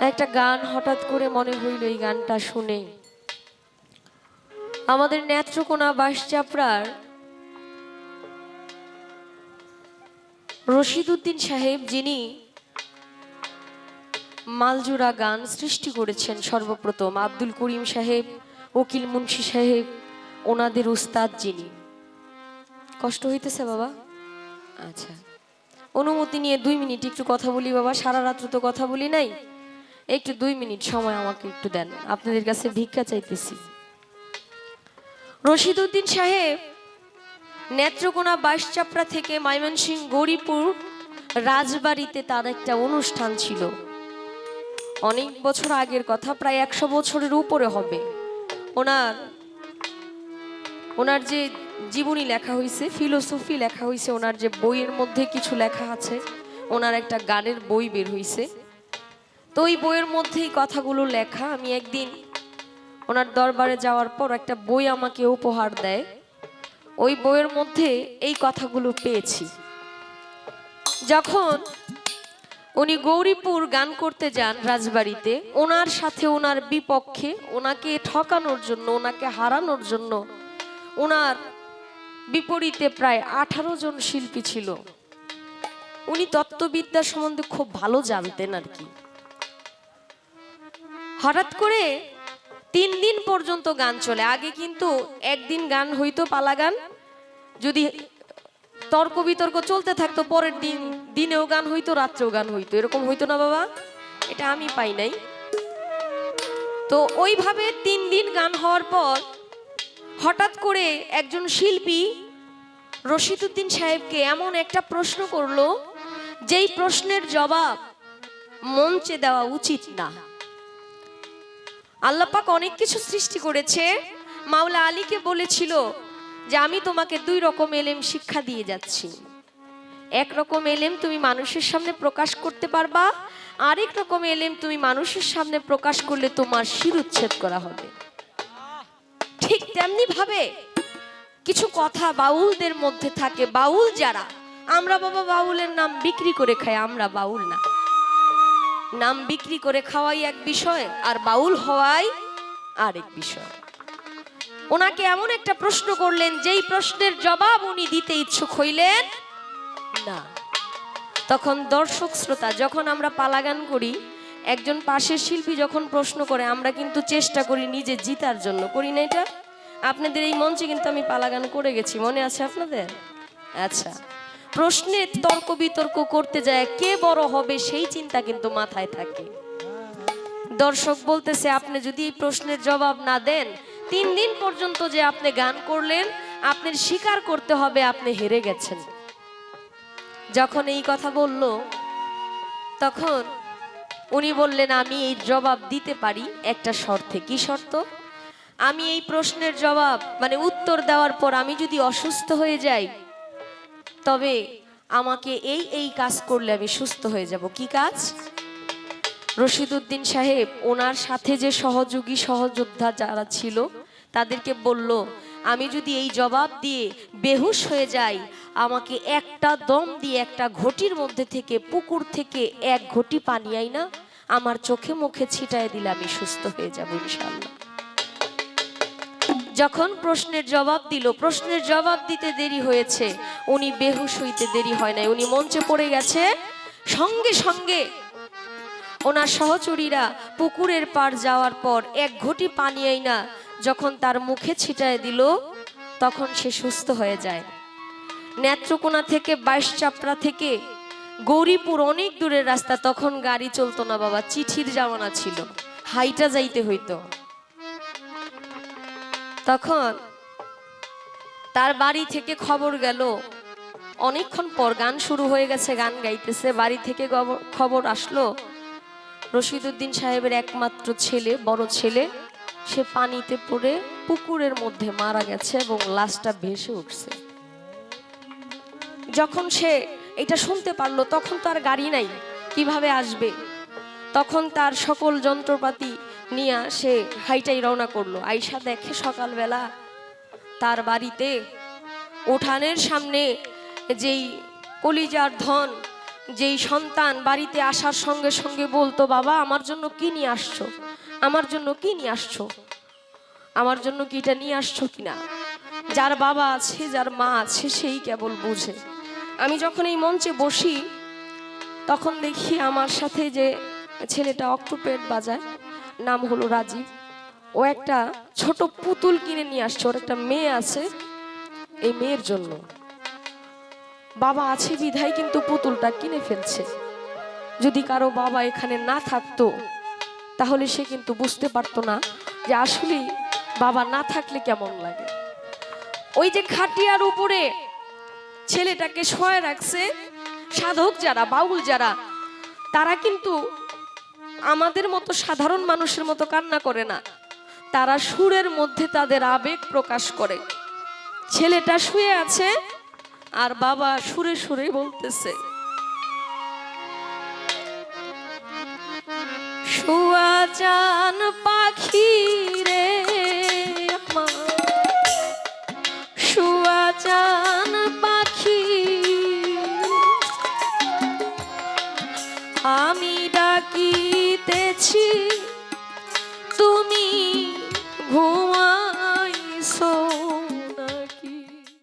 একটা গান হঠাৎ করে মনে হইল এই গানটা শুনে। আমাদের নেত্রকোনা বাসচাপড়ার রশিদউদ্দিন সাহেব যিনি মালজুরা গান সৃষ্টি করেছেন সর্বপ্রথম, আব্দুল করিম সাহেব ওকিল মুন্সি সাহেব, ওনাদের উস্তাদ যিনি। কষ্ট হইতেছে বাবা? আচ্ছা। অনুমতি নিয়ে দুই মিনিট একটু কথা বলি বাবা, সারা রাত্র তো কথা বলি নাই। একটু দুই মিনিট সময় আমাকে একটু দেন। আপনাদের কাছে ভিক্ষা চাইতেছি। রশিদউদ্দিন সাহেব, নেত্রকোনা বাইশচাপড়া থেকে ময়মনসিং গৌরীপুর রাজবাড়িতে তার একটা অনুষ্ঠান ছিল। অনেক বছর আগের কথা, প্রায় একশো বছরের উপরে হবে। ওনার ওনার যে জীবনী লেখা হয়েছে ফিলোসফি লেখা হয়েছে ওনার যে বইয়ের মধ্যে কিছু লেখা আছে, ওনার একটা গানের বই বের হয়েছে তো ওই বইয়ের মধ্যেই কথাগুলো লেখা। আমি একদিন ওনার দরবারে যাওয়ার পর একটা বই আমাকে উপহার দেয়। ওই বইয়ের মধ্যে এই কথাগুলো পেয়েছি। যখন উনি গৌরীপুর গান করতে যান রাজবাড়িতে, ওনার সাথে ওনার বিপক্ষে ওনাকে ঠকানোর জন্য, ওনাকে হারানোর জন্য ওনার বিপরীতে প্রায় আঠারো জন শিল্পী ছিল। উনি তত্ত্ববিদ্যা সম্বন্ধে খুব ভালো জানতেন আর কি। হঠাৎ করে তিন দিন পর্যন্ত গান চলে। আগে কিন্তু একদিন গান হইতো পালা গান, যদি তর্ক বিতর্ক চলতে থাকতো, পরের দিন, দিনেও গান হইতো, রাত্রেও গান হইতো। এরকম হইতো না বাবা? এটা আমি পাই নাই। তো ওইভাবে তিন দিন গান হওয়ার পর হঠাৎ করে একজন শিল্পী রশিদুদ্দিন সাহেবকে এমন একটা প্রশ্ন করল, যেই প্রশ্নের জবাব মঞ্চে দেওয়া উচিত না। আল্লাপাক অনেক কিছু সৃষ্টি করেছে। মাওলা আলীকে বলেছিল যে আমি তোমাকে দুই রকম এলেম শিক্ষা দিয়ে যাচ্ছি। এক রকম এলেম তুমি মানুষের সামনে প্রকাশ করতে পারবা, আরেক রকম এলেম তুমি মানুষের সামনে প্রকাশ করলে তোমার শিরুচ্ছেদ করা হবে। ঠিক তেমনি ভাবে কিছু কথা বাউলদের মধ্যে থাকে, বাউল যারা, আমরা বাবা বাউলের নাম বিক্রি করে খাই, আমরা বাউল না। নাম বিক্রি করে খাওয়াই এক বিষয় আর বাউল হওয়াই আরেক বিষয়। ওনাকে এমন একটা প্রশ্ন করলেন, যেই প্রশ্নের জবাব উনি দিতে ইচ্ছুক হইলেন না। তখন দর্শক শ্রোতা, যখন আমরা পালাগান করি, একজন পাশের শিল্পী যখন প্রশ্ন করে, আমরা কিন্তু চেষ্টা করি নিজে জিতার জন্য, করি না এটা? আপনাদের এই মঞ্চে কিন্তু আমি পালাগান করে গেছি, মনে আছে আপনাদের? আচ্ছা। প্রশ্নের তর্ক বিতর্ক করতে যায়, কে বড় হবে সেই চিন্তা কিন্তু মাথায় থাকে। দর্শক বলতেছে, আপনি যদি এই প্রশ্নের জবাব না দেন, তিন দিন পর্যন্ত যে আপনি গান করলেন আপনার স্বীকার করতে হবে আপনি হেরে গেছেন। যখন এই কথা বলল, তখন উনি বললেন, আমি এই জবাব দিতে পারি একটা শর্তে। কি শর্ত? আমি এই প্রশ্নের জবাব মানে উত্তর দেওয়ার পর আমি যদি অসুস্থ হয়ে যাই তবে আমাকে এই এই কাজ করলে আমি সুস্থ হয়ে যাব। কি কাজ? রশিদউদ্দিন সাহেব, ওনার সাথে যে সহযোগী, সহযোদ্ধা যারা ছিল, তাদেরকে বলল, আমি যদি এই জবাব দিয়ে বেহুশ হয়ে যাই, আমাকে একটা দম দিয়ে একটা ঘটির মধ্যে থেকে, পুকুর থেকে এক ঘটি পানি আই না আমার চোখে মুখে ছিটায় দিলে আমি সুস্থ হয়ে যাব ইনশাল্লাহ যখন প্রশ্নের জবাব দিল, প্রশ্নের জবাব দিতে দেরি হয়েছে। উনি বেহুশ হইতে দেরি হয় নাই। উনি মঞ্চে পড়ে গেছে। সঙ্গে সঙ্গে ওনার সহচরীরা পুকুরের পার যাওয়ার পর এক ঘটি পানি না যখন তার মুখে ছিটায় দিল, তখন সে সুস্থ হয়ে যায়। নেত্রকোনা থেকে, বাইশ চাপড়া থেকে গৌরীপুর অনেক দূরের রাস্তা, তখন গাড়ি চলতো না বাবা, চিঠির জামানা ছিল। হাইটা যাইতে হইতো। তখন তার বাড়ি থেকে খবর গেল, অনেকক্ষণ পর গান শুরু হয়ে গেছে, গান গাইতেছে। বাড়ি থেকে খবর আসলো রশিদউদ্দিন সাহেবের একমাত্র ছেলে, বড় ছেলে, সে পানিতে পড়ে পুকুরের মধ্যে মারা গেছে এবং লাশটা ভেসে উঠছে। যখন সে এটা শুনতে পারল, তখন তার গাড়ি নাই, কীভাবে আসবে? তখন তার সকল যন্ত্রপাতি নিয়ে সে হাইটাই রওনা করল। আইসা দেখে সকালবেলা তার বাড়িতে উঠানের সামনে যেই কলিজার ধন, যেই সন্তান বাড়িতে আসার সঙ্গে সঙ্গে বলতো, বাবা, আমার জন্য কি নিয়ে আসছো? আমার জন্য কি নিয়ে আসছো? আমার জন্য কি এটা নিয়ে আসছো কিনা? যার বাবা আছে, যার মা আছে, সেই কেবল বোঝে। আমি যখন এই মঞ্চে বসি, তখন দেখি আমার সাথে যে ছেলেটা অক্টোপেড বাজায় নাম হলো রাজীব। ও একটা ছোট পুতুল কিনে নিয়ে আসছে, ওর একটা মেয়ে আছে এই মেয়ের জন্য। বাবা আছে বিধায় কিন্তু পুতুলটা কিনে ফেলছে। যদি কারও বাবা এখানে না থাকতো, তাহলে সে কিন্তু বুঝতে পারতো না যে আসলে বাবা না থাকলে কেমন লাগে। ওই যে খাটিয়ার উপরে ছেলেটাকে শোয় রাখছে, সাধক যারা, বাউল যারা, তারা কিন্তু আমাদের মতো সাধারণ মানুষের মতো কান্না করে না। তারা সুরের মধ্যে তাদের আবেগ প্রকাশ করে। ছেলেটা শুয়ে আছে আর বাবা সুরে সুরে বলতেছে, শুয়া পাখি রে শুয়া চান পাখি আমি cheese.